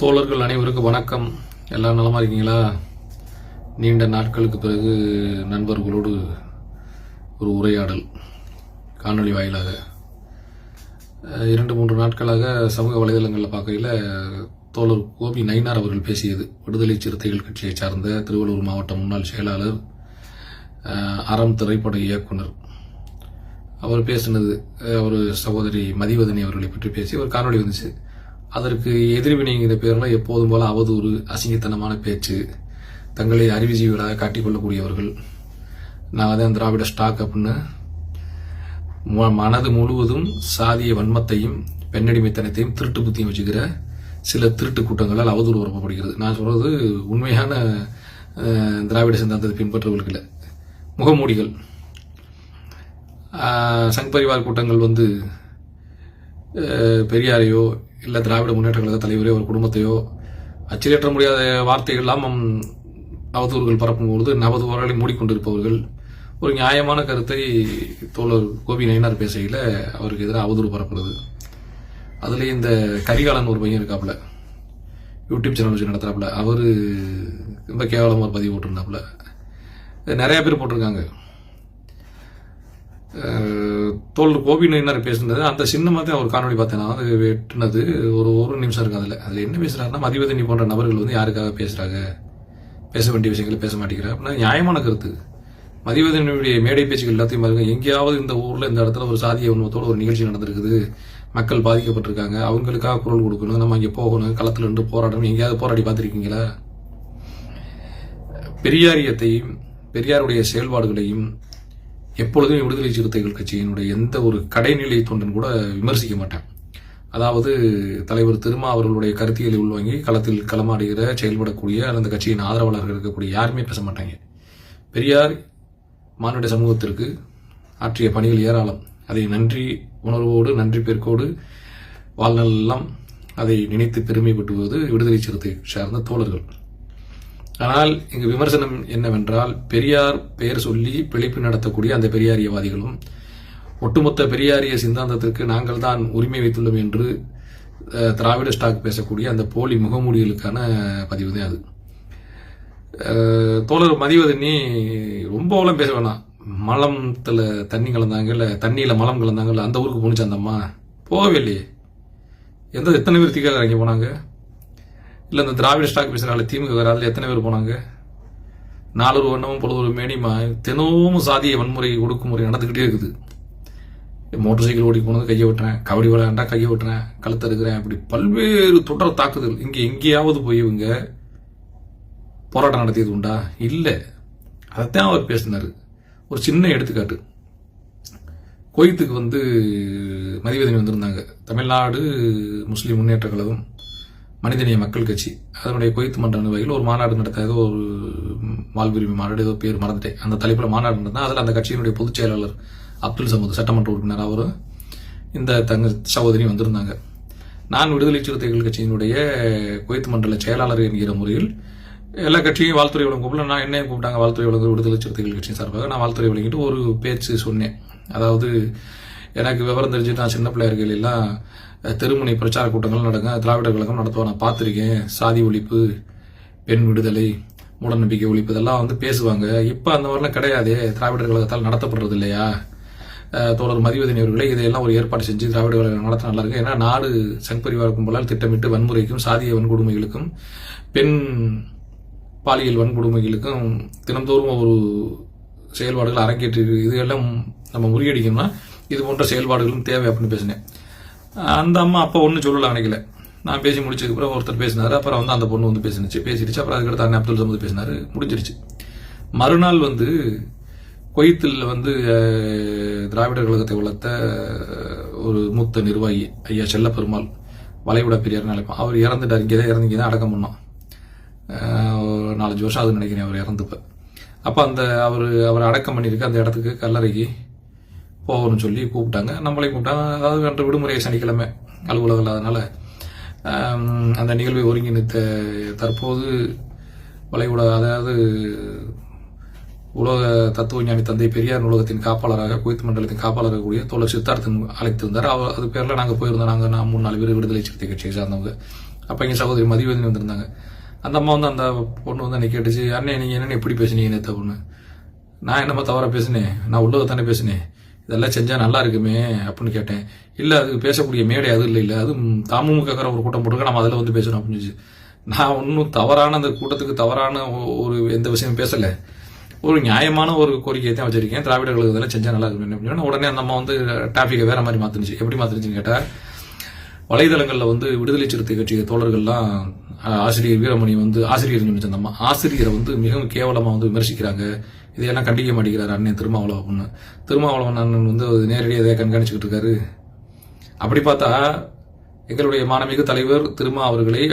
தோழர்கள் அனைவருக்கும் வணக்கம். எல்லாம் நலமா இருக்கீங்களா? நீண்ட நாட்களுக்கு பிறகு நண்பர்களோடு ஒரு உரையாடல் காணொளி வாயிலாக. இரண்டு மூன்று நாட்களாக சமூக வலைதளங்களில் பார்க்கையில் தோழர் கோபி நயினார் அவர்கள் பேசியது. விடுதலை சிறுத்தைகள் கட்சியை சார்ந்த திருவள்ளூர் மாவட்ட முன்னாள் செயலாளர் அறம் திரைப்பட இயக்குனர். அவர் பேசினது அவர் சகோதரி மதிவதனி அவர்களை பற்றி பேசி ஒரு காணொளி வந்துச்சு. அதற்கு எதிர்வினைங்கிற பேரில் எப்போதும் போல அவதூறு அசிங்கத்தனமான பேச்சு தங்களை அறிவுஜீவிகளாக காட்டிக்கொள்ளக்கூடியவர்கள். நான் தான் திராவிட ஸ்டாக் அப்படின்னு மனது முழுவதும் சாதிய வன்மத்தையும் பெண்ணடிமைத்தனத்தையும் திருட்டு புத்தியும் வச்சுக்கிற சில திருட்டு கூட்டங்களால் அவதூறு உறப்பப்படுகிறது நான் சொல்றது உண்மையான திராவிட சித்தாந்தத்தை பின்பற்றவர்களுக்கு இல்லை. முகமூடிகள். சங் பரிவார் கூட்டங்கள் வந்து பெரியாரையோ இல்லை திராவிட முன்னேற்ற கழக தலைவரே ஒரு குடும்பத்தையோ அச்சிலேற்ற முடியாத வார்த்தைகள்லாம் ஹம், அவதூறுகள் பரப்பும்போது நவதூறாலை மூடிக்கொண்டிருப்பவர்கள் ஒரு நியாயமான கருத்தை தோழர் கோபி நயினார் பேசையில் அவருக்கு எதிராக அவதூறு பரப்புறது. அதுலேயும் இந்த கரிகாலன் ஒரு பையன் இருக்காப்புல யூடியூப் சேனல் வச்சு நடத்துறாப்புல. அவர் ரொம்ப கேவலமாக ஒரு பதிவு போட்டிருந்தாப்புல. நிறையா பேர் போட்டிருக்காங்க. தோல் கோபி நயினார் பேசுனது. அந்த சின்னமாக தான் ஒரு காணொலி பார்த்தேன். நான் அது வெட்டினது. ஒரு ஒரு நிமிஷம் இருக்கும் அதில். அதில் என்ன பேசுகிறாருன்னா மதிவதனி போன்ற நபர்கள் வந்து யாருக்காக பேசுகிறாங்க பேச வேண்டிய விஷயங்களை பேச மாட்டேங்கிறார். அப்படின்னா நியாயமான கருத்து. மதிவதனுடைய மேடை பேச்சுகள் எல்லாத்தையும் பாருங்க. எங்கேயாவது இந்த ஊரில் இந்த இடத்துல ஒரு சாதிய உண்மத்தோடு ஒரு நிகழ்ச்சி நடந்திருக்குது. மக்கள் பாதிக்கப்பட்டிருக்காங்க. அவங்களுக்காக குரல் கொடுக்கணும். நம்ம அங்கே போகணும். களத்தில் இருந்து போராடணும். எங்கேயாவது போராடி பார்த்துருக்கீங்களா? பெரியாரியத்தையும் பெரியாருடைய செயல்பாடுகளையும் எப்பொழுதுமே விடுதலை சிறுத்தைகள் கட்சியினுடைய எந்த ஒரு கடைநிலை தொண்டன் கூட விமர்சிக்க மாட்டேன் அதாவது தலைவர் திருமா அவர்களுடைய கருத்தியலை உள்வாங்கி களத்தில் களமாடுகிற செயல்படக்கூடிய அந்த கட்சியின் ஆதரவாளர்கள் இருக்கக்கூடிய யாருமே பேச மாட்டாங்க. பெரியார் மானுட சமூகத்திற்கு ஆற்றிய பணிகள் ஏராளம். அதை நன்றி உணர்வோடு நன்றி பெருக்கோடு வாழ்நாளெல்லாம் அதை நினைத்து பெருமைப்பட்டுவது விடுதலை சிறுத்தை சார்ந்த தோழர்கள். ஆனால் இங்கு விமர்சனம் என்னவென்றால் பெரியார் பெயர் சொல்லி பிழைப்பு நடத்தக்கூடிய அந்த பெரியாரியவாதிகளும் ஒட்டுமொத்த பெரியாரிய சிந்தாந்தத்திற்கு நாங்கள் தான் உரிமை வைத்துள்ளோம் என்று திராவிட ஸ்டாக் பேசக்கூடிய அந்த போலி முகமூடிகளுக்கான பதிவு தான் அது. தோழர் மதிவதனி ரொம்பலாம் பேச வேணாம். மலத்தில் தண்ணி கலந்தாங்கல்ல தண்ணியில் மலம் கலந்தாங்கல்ல அந்த ஊருக்கு போணுச்சு அந்தம்மா போகவே இல்லையே. எந்த எத்தனை பேர் தீக்காக இறங்கி போனாங்க? இல்லை இந்த திராவிட ஸ்டாக் பேசுகிறாங்க திமுக வேறு எத்தனை பேர் போனாங்க? நாலொரு வண்ணமும் பொழுது மேனிமா தினமும் சாதிய வன்முறை ஒடுக்குமுறை நடந்துக்கிட்டே இருக்குது. மோட்டர் சைக்கிள் ஓடி போனது கையை விட்டுறேன் கபடி விளையாண்டா கையை விட்டுறேன் கழுத்தை இருக்கிறேன் இப்படி பல்வேறு தொடர் தாக்குதல். இங்கே எங்கேயாவது போய் இவங்க போராட்டம் நடத்தியது உண்டா? இல்லை. அதைத்தான் அவர் பேசினார். ஒரு சின்ன எடுத்துக்காட்டு. கோயத்துக்கு வந்து மதிவதனி வந்திருந்தாங்க. தமிழ்நாடு முஸ்லீம் முன்னேற்ற கழகம் மனிதநேய மக்கள் கட்சி. அதனுடைய கொய்த்து மன்ற நிர்வாகிகள் ஒரு மாநாடு நடத்த ஏதோ ஒரு வாழ்விரிமை மாநாடு ஏதோ பேர் மறந்துட்டேன். அந்த தலைப்பில் மாநாடு நடந்தால் அதில் அந்த கட்சியினுடைய பொதுச் செயலாளர் அப்துல் சமூத் சட்டமன்ற உறுப்பினர் அவரும் இந்த தங்க சகோதரி வந்திருந்தாங்க. நான் விடுதலை சிறுத்தைகள் கட்சியினுடைய குவைத் மண்டல செயலாளர் என்கிற முறையில் எல்லா கட்சியும் வாழ்த்துறை வழங்க கூப்பிடல. நான் என்னையும் கூப்பிட்டாங்க வாழ்த்துறை வழங்க விடுதலை சிறுத்தைகள் கட்சியின் சார்பாக. நான் வாழ்த்துறை வழங்கிட்டு ஒரு பேச்சு சொன்னேன். அதாவது எனக்கு விவரம் தெரிஞ்சு நான் சின்ன பிள்ளையர்கள் எல்லாம் தெருமுனை பிரச்சார கூட்டங்கள் நடங்க. திராவிடர் கழகம் நடத்துவோம் நான் பார்த்துருக்கேன். சாதி ஒழிப்பு பெண் விடுதலை மூடநம்பிக்கை ஒழிப்பு இதெல்லாம் வந்து பேசுவாங்க. இப்போ அந்த மாதிரிலாம் கிடையாதே. திராவிடர் கழகத்தால் நடத்தப்படுறது இல்லையா? தோழர் மதிவதனி அவர்களே இதையெல்லாம் ஒரு ஏற்பாடு செஞ்சு திராவிட கழகம் நடத்த நல்லா இருக்கு. ஏன்னா நாடு சங் பரிவார கும்பலால் திட்டமிட்டு வன்முறைக்கும் சாதிய வன்கொடுமைகளுக்கும் பெண் பாலியல் வன்கொடுமைகளுக்கும் தினந்தோறும் ஒரு செயல்பாடுகள் அரங்கேற்றி இதெல்லாம் நம்ம முறியடிக்கணும்னா இது போன்ற செயல்பாடுகளும் தேவை அப்படின்னு பேசினேன். அந்த அம்மா அப்போ ஒன்றும் சொல்லல நினைக்கல நான் பேசி முடிச்சதுக்கு அப்புறம் ஒருத்தர் பேசினார் அப்புறம் வந்து அந்த பொண்ணு வந்து பேசினுச்சு. பேசிடுச்சு அப்புறம் அதுக்கடுத்து அண்ணன் அப்துல் சமது பேசினாரு முடிஞ்சிருச்சு. மறுநாள் வந்து கொய்த்தில் வந்து திராவிடர் கழகத்தை வளர்த்த ஒரு மூத்த நிர்வாகி ஐயா செல்லப்பெருமாள் வளைகுடா பெரியார் நினைப்பான் அவர் இறந்துட்டார் இங்கே தான் இறந்து இங்கே தான் அடக்கம் பண்ணோம். ஒரு நாலஞ்சு வருஷம் ஆகுதுன்னு நினைக்கிறேன் அவர் இறந்துப்ப. அப்போ அந்த அவர் அவர் அடக்கம் பண்ணியிருக்கு அந்த இடத்துக்கு கல்லறைக்கு போகணும்னு சொல்லி கூப்பிட்டாங்க. நம்மளையும் கூப்பிட்டாங்க. அதாவது அன்று விடுமுறை சனிக்கிழமை அலுவலகம் இல்லாதனால அந்த நிகழ்வை ஒருங்கிணைத்த தற்போது வளைகுடா அதாவது உலக தத்துவ ஞானி தந்தை பெரியார் நூலகத்தின் காப்பாளராக குவைத் மண்டலத்தின் காப்பாளராக கூடிய தோழர் சித்தார்த்தன் அழைத்திருந்தார். அவர் அது பேரில் நாங்கள் போயிருந்தோம். நாங்கள் நான் மூணு நாலு பேர் விடுதலை சிறுத்தை கட்சியை சார்ந்தவங்க. அப்போ எங்கள் சகோதரி மதிவதனி வந்திருந்தாங்க. அந்த அம்மா வந்து அந்த பொண்ணு வந்து என்னை கேட்டுச்சு அண்ணே நீங்கள் என்னென்ன எப்படி பேசுனீங்க நேற்று பொண்ணு நான் என்னம்மா தவறாக பேசினேன்? நான் உள்ளதை தானே பேசினேன்? இதெல்லாம் செஞ்சால் நல்லா இருக்குமே அப்படின்னு கேட்டேன். இல்லை அது பேசக்கூடிய மேடை அது இல்லை இல்லை. அது தாமுமுக ஒரு கூட்டம் போட்டுக்க நம்ம அதில் வந்து பேசணும் அப்படின்னு சொல்லி நான் ஒன்றும் தவறான அந்த கூட்டத்துக்கு தவறான ஒரு எந்த விஷயமும் பேசலை. ஒரு நியாயமான ஒரு கோரிக்கையை தான் வச்சிருக்கேன். திராவிடர்களுக்கு இதெல்லாம் செஞ்சால் நல்லா இருக்கும் அப்படின்னு. உடனே அந்த அம்மா வந்து டாபிக்கை வேற மாதிரி மாற்றினுச்சு எப்படி மாற்றினுச்சுன்னு கேட்டால் வலைதளங்களில் வந்து விடுதலை சிறுத்தை கட்சி தோழர்கள்லாம் ஆசிரியர் வீரமணி வந்து ஆசிரியர் சொன்னிச்சு அம்மா ஆசிரியரை வந்து மிகவும் கேவலமாக வந்து விமர்சிக்கிறாங்க. இதையெல்லாம் கண்டிக்க மாட்டேங்கிறார் அண்ணன் திருமாவளவன். அப்படின்னு திருமாவளவன் அண்ணன் வந்து நேரடியாக இதை கண்காணிச்சுக்கிட்டு இருக்காரு. அப்படி பார்த்தா எங்களுடைய மாணமிகு தலைவர் திருமா அவர்களை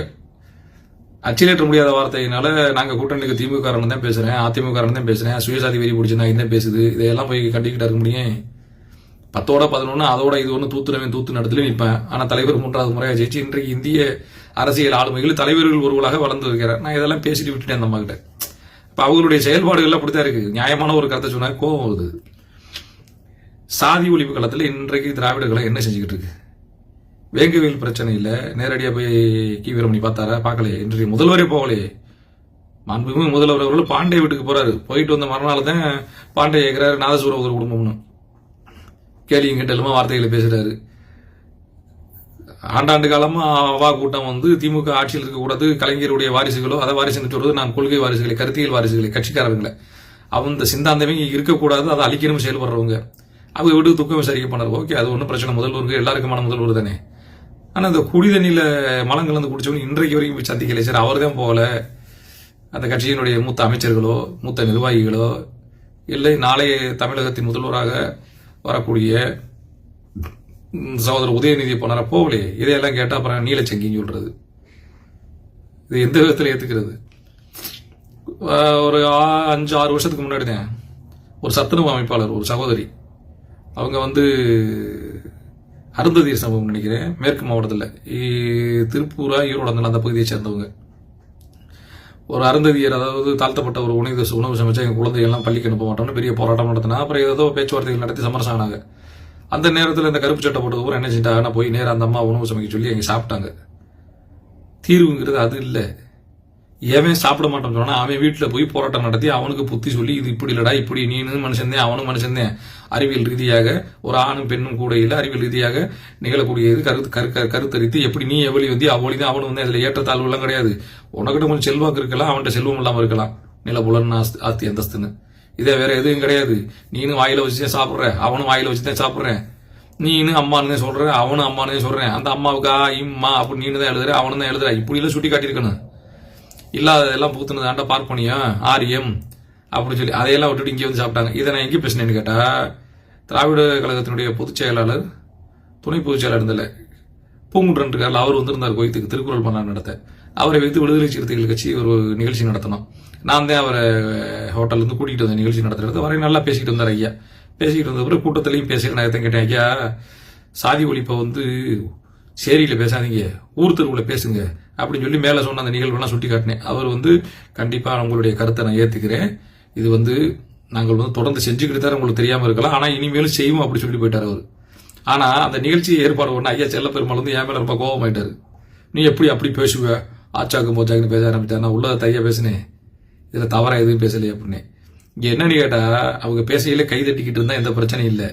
அச்சிலேற்ற முடியாத வார்த்தையினால நாங்கள் கூட்டணிக்கு திமுக தான் பேசுகிறேன் அதிமுக காரன் தான் பேசுகிறேன் சுயசாதி வெறி பிடிச்சிருந்தா என்ன பேசுது? இதையெல்லாம் போய் கண்டிக்கிட்டு இருக்க முடியும். பத்தோட பதினொன்று அதோட இது ஒன்று தூத்துனவன் தூத்து நடத்துல நிற்பேன் ஆனால் தலைவர் மூன்றாவது முறையாக ஜெயிச்சு இன்றைக்கு இந்திய அரசியல் ஆளுமைகள் தலைவர்கள் ஒருவராக வளர்ந்து இருக்கிறார் நான் இதெல்லாம் பேசிட்டு விட்டுட்டேன் அந்த கிட்ட இப்போ அவங்களுடைய செயல்பாடுகள் அப்படித்தான் இருக்கு. நியாயமான ஒரு கருத்தை சொன்னால் கோபம் வருது. சாதி ஒழிப்பு காலத்தில் இன்றைக்கு திராவிடர்களை என்ன செஞ்சுக்கிட்டு இருக்கு? வேங்கவேல் பிரச்சனையில் நேரடியாக போய் கி. வீரமணி பார்த்தாரா? பார்க்கலையே. இன்றைய முதல்வரே போகலையே. மாண்புமிகு முதல்வர் அவர்கள் பாண்டே வீட்டுக்கு போறாரு. போயிட்டு வந்த மறுநாள் தான் பாண்டே கேட்கிறாரு நாதசுவர ஒரு குடும்பம்னு. கேள்வியும் கேட்டலுமா வார்த்தைகளை பேசுறாரு. ஆண்டாண்டு காலமா அவா கூட்டம் வந்து திமுக ஆட்சியில் இருக்கக்கூடாது கலைஞருடைய வாரிசுகளோ அதை வாரிசுன்னு சொல்றது நான் கொள்கை வாரிசுகளை கருத்தியல் வாரிசுகளை கட்சிக்காரவங்களை அவங்க சிந்தாந்தமே இருக்கக்கூடாது அதை அழிக்கணும் செயல்படுறவங்க. அவங்க விட்டு துக்கம் விசாரிக்க பண்ணார் ஓகே அது ஒன்றும் பிரச்சனை. முதல்வருக்கு எல்லாருக்குமான முதல்வர் தானே. ஆனால் இந்த குடி தண்ணியில் மலம் கலந்து குடிச்சவங்க இன்றைக்கு வரைக்கும் போய் சந்திக்கலை. சார் அவர் தான் போகல. அந்த கட்சியினுடைய மூத்த அமைச்சர்களோ மூத்த நிர்வாகிகளோ இல்லை நாளைய தமிழகத்தின் முதல்வராக வரக்கூடிய சகோதரர் உதயநிதி போனாரா போகலையே. இதையெல்லாம் கேட்டால் அப்புறம் நீலச்சங்கின்னு சொல்றது. இது எந்த விதத்தில் ஏற்றுக்கிறது ஒரு அஞ்சு ஆறு வருஷத்துக்கு முன்னாடி ஒரு சத்துணவு அமைப்பாளர் ஒரு சகோதரி. அவங்க வந்து அருந்ததியர் சமூகம் நினைக்கிறேன். மேற்கு மாவட்டத்தில். திருப்பூரா ஈரோடு அந்த பகுதியை சேர்ந்தவங்க. ஒரு அருந்ததியர் அதாவது தாழ்த்தப்பட்ட ஒரு உணவு உணவு சமைச்சா எங்கள் குழந்தைகள்லாம் பள்ளிக்கு அனுப்ப மாட்டோம்னு பெரிய போராட்டம் நடத்தினா அப்புறம் ஏதோ பேச்சுவார்த்தைகள் நடத்தி சமரசம் ஆனாங்க அந்த நேரத்தில் இந்த கருப்பு சட்டை போட்டது பூரா என்ன செஞ்சிட்டாங்கன்னா போய் நேராக அந்த அம்மா உணவு சமைக்க சொல்லி எங்கள் சாப்பிட்டாங்க. தீர்வுங்கிறது அது இல்லை. எவன் சாப்பிட மாட்டோம்னு சொன்னா அவன் வீட்டில் போய் போராட்டம் நடத்தி அவனுக்கு புத்தி சொல்லி இது இப்படி இல்லடா இப்படி நீனு மனுஷந்தேன் அவனும் மனுஷந்தேன் அறிவியல் ரீதியாக ஒரு ஆணும் பெண்ணும் கூட இல்லை அறிவியல் ரீதியாக நிகழக்கூடிய இது கருத்து கரு கருத்தரித்து எப்படி நீ எவ்வளி வந்து அவ்வளி தான் அவனு வந்து அதில் ஏற்றத்தாழ்வுலாம் கிடையாது. உனக்கிட்ட கொஞ்சம் செல்வாக்கு இருக்கலாம் அவன்கிட்ட செல்வம் இல்லாமல் இருக்கலாம். நில புலன் ஆஸ்தி அந்தஸ்துன்னு. இதே வேற எதுவும் கிடையாது. நீனும் வாயில வச்சு தான் சாப்பிட்ற அவனும் வாயில வச்சு தான் சாப்பிட்றேன். நீனு அம்மான்னு சொல்ற அவனும் அம்மானு சொல்றேன். அந்த அம்மாவுக்கா இம்மா அப்படி நீனு தான் எழுதுற அவனும் தான் எழுதுற. இப்படி எல்லாம் சுட்டி காட்டியிருக்கணும் இல்லாததெல்லாம் புகுத்துனது ஆண்டா பார்ப்பனியா ஆரியம். அப்படின்னு சொல்லி அதையெல்லாம் விட்டுட்டு இங்கே வந்து சாப்பிட்டாங்க. இதை நான் எங்கே பேசினேன்னு கேட்டால் திராவிட கழகத்தினுடைய பொதுச் செயலாளர் துணை பொதுச் செயலாளர் இல்லை பூங்குன்றன் இருக்கார்ல அவர் வந்திருந்தார் கோயத்துக்கு திருக்குறள் பண்ண நடத்த. அவரை வைத்து விடுதலை சிறுத்தைகள் கட்சி ஒரு நிகழ்ச்சி நடத்தணும். நான் தான் அவரை ஹோட்டலில் இருந்து கூட்டிகிட்டு வந்த நிகழ்ச்சி நடத்துறது. வரை நல்லா பேசிக்கிட்டு வந்தார் ஐயா. பேசிக்கிட்டு வந்த பிறகு கூட்டத்திலையும் பேசுகிற நான் எத்தனை கேட்டேன் ஐயா சாதி ஒழிப்பை வந்து சேரியில் பேசாதீங்க. ஊர் தெருவில் பேசுங்க. அப்படின்னு சொல்லி மேலே சொன்ன அந்த நிகழ்வுலாம் சுட்டி காட்டினேன். அவர் வந்து கண்டிப்பாக உங்களுடைய கருத்தை நான் ஏற்றுக்கிறேன் இது வந்து நாங்கள் வந்து தொடர்ந்து செஞ்சுக்கிட்டு தான் உங்களுக்கு தெரியாமல் இருக்கலாம். ஆனால் இனிமேலும் செய்வோம் அப்படி சொல்லி போயிட்டார் அவர். ஆனால் அந்த நிகழ்ச்சி ஏற்பாடு பண்ண ஐயா செல்ல பெருமாள் வந்து என் மேலே ரொம்ப கோபமாயிட்டார். நீ எப்படி அப்படி பேசுவ? ஆச்சாக்கு மோச்சாக்குன்னு பேச ஆரம்பித்தார் நான் உள்ளதை தையா பேசினேன் இதில் தவறாக எதுவும் பேசலையே அப்படின்னு இங்கே என்னன்னு கேட்டால் அவங்க பேசையிலே கை தட்டிக்கிட்டு இருந்தால் எந்த பிரச்சனையும் இல்லை.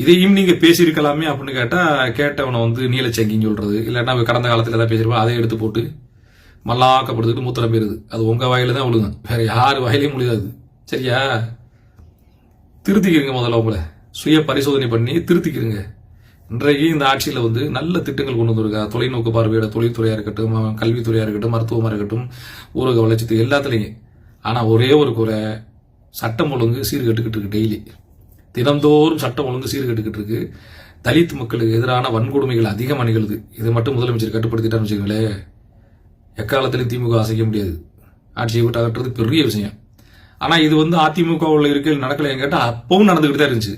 இதையும் நீங்க பேசியிருக்கலாமே அப்படின்னு கேட்டா கேட்டவனை வந்து நீலச்சங்கின்னு சொல்றது. இல்லைன்னா கடந்த காலத்துல ஏதாவது பேசியிருப்பா அதை எடுத்து போட்டு மல்லாக்கப்படுத்துட்டு மூத்திரம் போயிருது அது உங்க வாயில தான் விழுகும். வேற யார் வாயிலையும் முடியாது சரியா? திருத்திக்கிறீங்க முதல்ல உங்களை. சுய பரிசோதனை பண்ணி திருத்திக்கிறீங்க இன்றைக்கு இந்த ஆட்சியில் வந்து நல்ல திட்டங்கள் கொண்டு வந்திருக்கா. தொலைநோக்கு பார்வையோட தொழில்துறையாக இருக்கட்டும் கல்வித்துறையாக இருக்கட்டும் மருத்துவமாக இருக்கட்டும் ஊரக வளர்ச்சி எல்லாத்துலேயும். ஆனால் ஒரே ஒரு குறை சட்டம் ஒழுங்கு சீர்கெட்டுக்கிட்டு இருக்கு டெய்லி தினந்தோறும் சட்டம் ஒழுங்கு சீர்கெட்டுக்கிட்டு இருக்கு. தலித் மக்களுக்கு எதிரான வன்கொடுமைகள் அதிகமாக நிகழுது இதை மட்டும் முதலமைச்சர் கட்டுப்படுத்திட்டான்னு வச்சுக்கோங்களேன் எக்காலத்திலையும் திமுக அசைக்க முடியாது. ஆட்சியை விட்டு அகற்றுறது பெரிய விஷயம். ஆனால் இது வந்து அதிமுகவில் இருக்கையில் நடக்கலைன்னு கேட்டால் அப்பவும் நடந்துக்கிட்டு தான் இருந்துச்சு.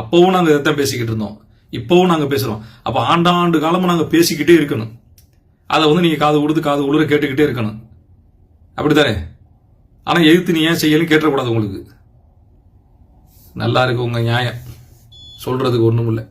அப்பவும் நாங்கள் இதைத்தான் பேசிக்கிட்டு இருந்தோம். இப்போவும் நாங்கள் பேசுகிறோம் அப்போ ஆண்டாண்டு காலமும் நாங்கள் பேசிக்கிட்டே இருக்கணும். அதை வந்து நீங்கள் காது கொடுத்து காது உளுர கேட்டுக்கிட்டே இருக்கணும். அப்படி தானே ஆனால் எதிர்த்து நீ ஏன் செய்யலும் கேட்டக்கூடாது உங்களுக்கு. நல்லா இருக்கு உங்கள் நியாயம். சொல்கிறதுக்கு ஒன்றும் இல்லை